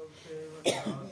Okay, let's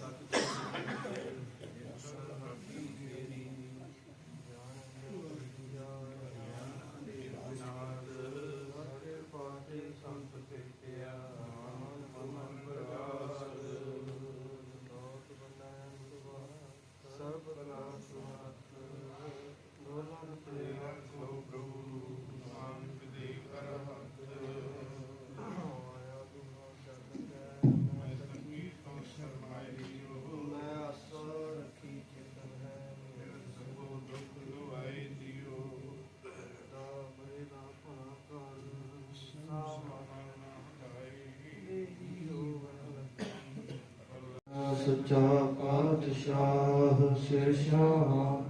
ਸੱਚਾ ਪਾਤਸ਼ਾਹ ਸਿਰਸ਼ਾਹ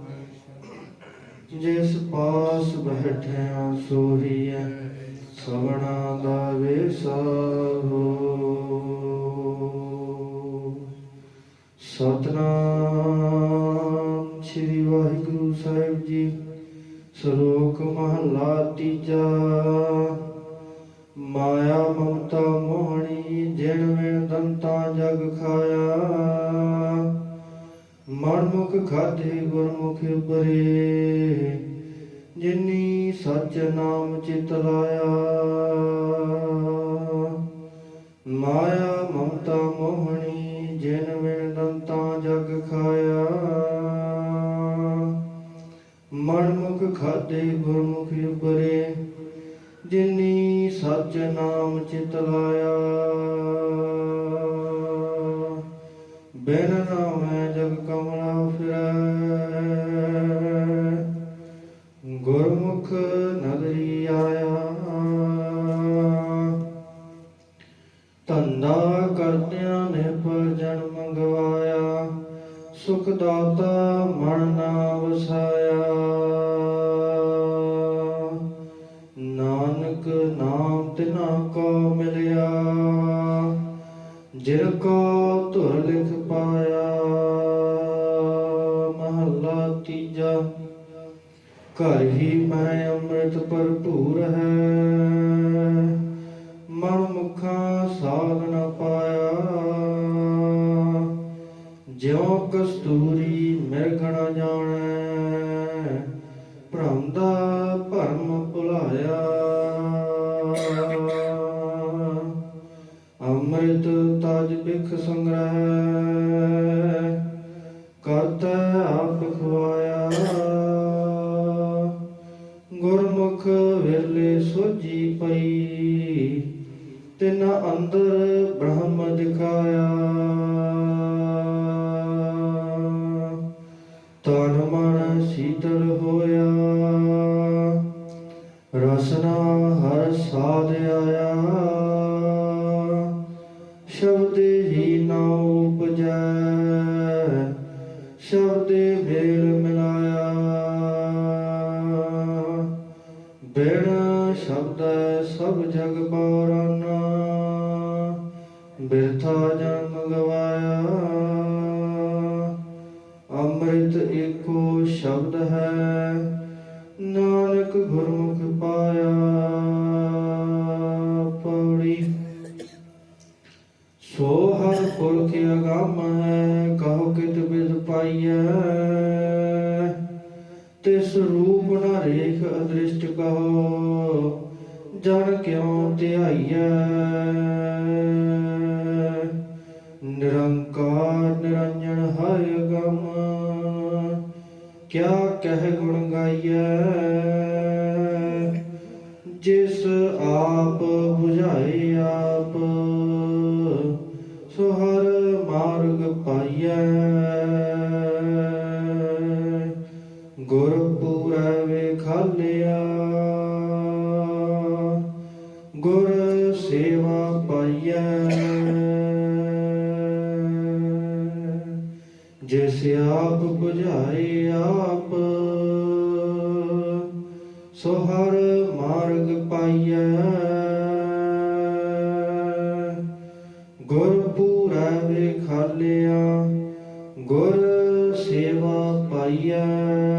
ਜਿਸ ਪਾਸ ਬੈਠਿਆ ਸੋਹੀਐ, ਸਵਣਾ ਦਾ ਵੇਸਾਹੋ ਸਤਨਾਮ ਸ੍ਰੀ ਵਾਹਿਗੁਰੂ ਸਾਹਿਬ ਜੀ ਸਰੋਕ ਮਹਲਾ ਤੀਜਾ। ਮਾਇਆ ਮਮਤਾ ਮੋਹਣੀ ਜਿਣ ਵਿਣ ਦੰਤਾ ਜਗ ਖਾਇਆ। ਮਨ ਖਾਧੇ ਗੁਰਮੁਖ ਉਪਰੇ ਜਿਨੀ ਸੱਚ ਨਾਮ ਚਿਤ ਲਾਇਆ। ਮਾਇਆ ਮਮਤਾ ਮੋਹਣੀ, ਜਿਨ ਵਿਣ ਦੰਤਾ ਜਗ ਖਾਇਆ। ਮਨਮੁਖ ਖਾਧੇ ਗੁਰਮੁਖ ਉਪਰੇ ਜਿਨੀ ਸੱਚ ਨਾਮ ਚਿਤ ਲਾਇਆ। ਬਿਨ ਨਾਮ ਤੀਜਾ। ਘਰ ਹੀ ਮੈਂ ਅੰਮ੍ਰਿਤ ਭਰਪੂਰ ਹੈ। ਮਨ ਮੁਖਾਂ ਸਾਗ ਨ ਪਾਇਆ। ਜਿਉ ਕਸਤੂਰੀ ਮਿਰਗ ਨ ਜਾਣੈ, ਭ੍ਰਮ ਦਾ ਭਰਮ ਭੁਲਾਇਆ। ਅੰਮ੍ਰਿਤ ਤਜ ਬਿਖ ਸੰਗ੍ਰਹਿ। ਕਰਤਾ ਆਪ ਖਵਾਇਆ। ਗੁਰਮੁਖ ਵੇਲੇ ਸੋਜੀ ਪਈ, ਤਿਨ ਅੰਦਰ ਬ੍ਰਹਮ ਦਿਖਾਇਆ। ਤਨ ਮਨ ਸੀਤਲ ਹੋਇਆ, ਰਸਨਾ ਹਰ ਸਾਧ ਆਇਆ। ਬਿਨ ਸ਼ਬਦ ਸਭ ਜਗ ਪੌਰਾਨਾ ਬਿਰਥਾ ਜਨਮ ਗਵਾਇਆ। ਅੰਮ੍ਰਿਤ ਏਕੋ ਸ਼ਬਦ ਹੈ, ਨਾਨਕ ਗੁਰਮੁਖ ਪਾਇਆ। ਪੌੜੀ। ਸੋ ਹਰ ਪੁਰਖ ਅਗਾਮ ਹੈ, ਕਹੋ ਕਿਤ ਬਿਦ ਪਾਈਐ। ਤਿਸ ਰੂਪ ਨ ਰੇਖ ਅਦ੍ਰਿਸ਼ਟ ਕਹੋ, ਜਨ ਕਿਉ ਧਿਆਈਐ? ਨਿਰੰਕਾਰ ਨਿਰੰਜਨ ਹਰਿ ਅਗਮ, ਕਿਆ ਕਹਿ ਗੁਣ ਗਾਈਐ? ਗੁਰ ਸੇਵਾ ਪਾਈਐ। ਜਿਸ ਆਪ 부ਝਾਏ ਆਪ, ਸੋ ਹਰ ਮਾਰਗ ਪਾਈਐ। ਗੁਰ ਪੂਰਾ ਪੂਰੈ ਵੇਖਾਲਿਆ, ਗੁਰ ਸੇਵਾ ਪਾਈਐ।